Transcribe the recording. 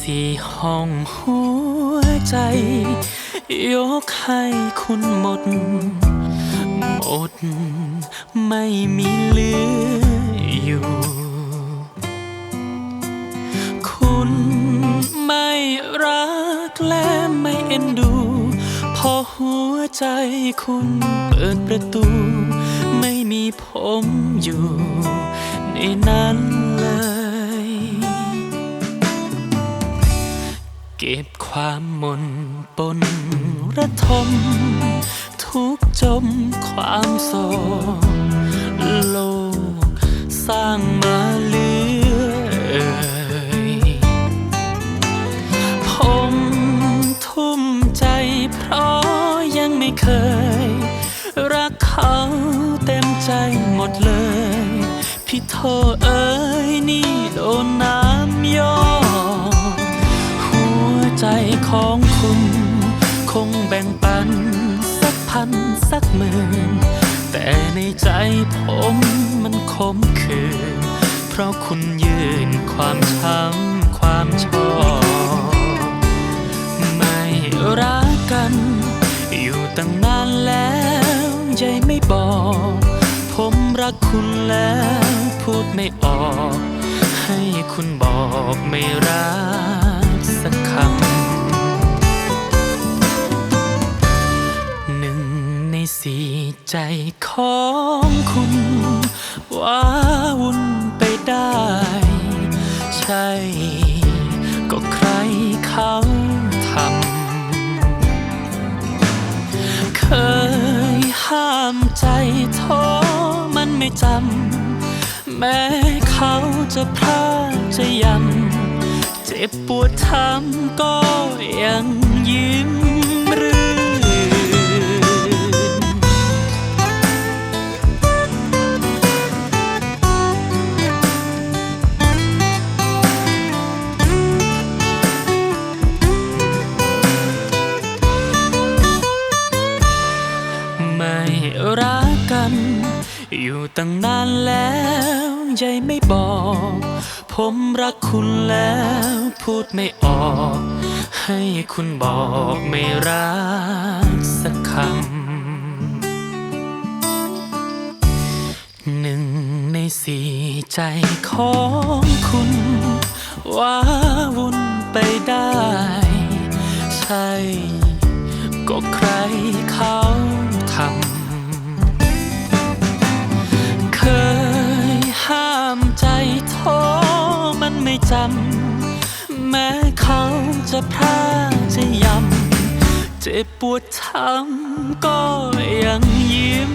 สี่ห้องหัวใจ ยกให้คุณหมด หมด ไม่มีเหลืออยู่ คุณไม่รักและไม่เอ็นดู พอหัวใจคุณเปิดประตู ไม่มีผมอยู่ในนั้น เก็บความมนปนระทม ทุกจมความโศกโลกสร้างมาเลือเอ่ยผมทุ่มใจเพราะยังไม่เคย รักเขาเต็มใจหมดเลย พี่โทเอ้ยนี่โดนน้ำ ใจของคุณ คงแบ่งปัน สักพันสักหมื่น แต่ในใจผมมันขมขื่นเพราะคุณยืนความช้ำความชอบไม่รักกัน อยู่ตั้งนานแล้วยายไม่บอก ผมรักคุณแล้ว พูดไม่ออก ให้คุณบอกไม่รัก ใจของคุณว้าวุ่นไปได้ ใช่ ก็ใครเขาทำเคยห้ามใจท้อมันไม่จำ แม้เขาจะพลาดจะยำ เจ็บปวดทำก็ อยู่ตั้งนานแล้วยายไม่บอก ผมรักคุณแล้วพูดไม่ออก ให้คุณบอกไม่รักสักคำหนึ่งในสี่ใจของคุณว้าวุ่นไปได้ ใช่ ก็ใครเขา จำ แม้เขาจะพลาดจะยำ เจ็บปวดช้ำก็ยังยิ้ม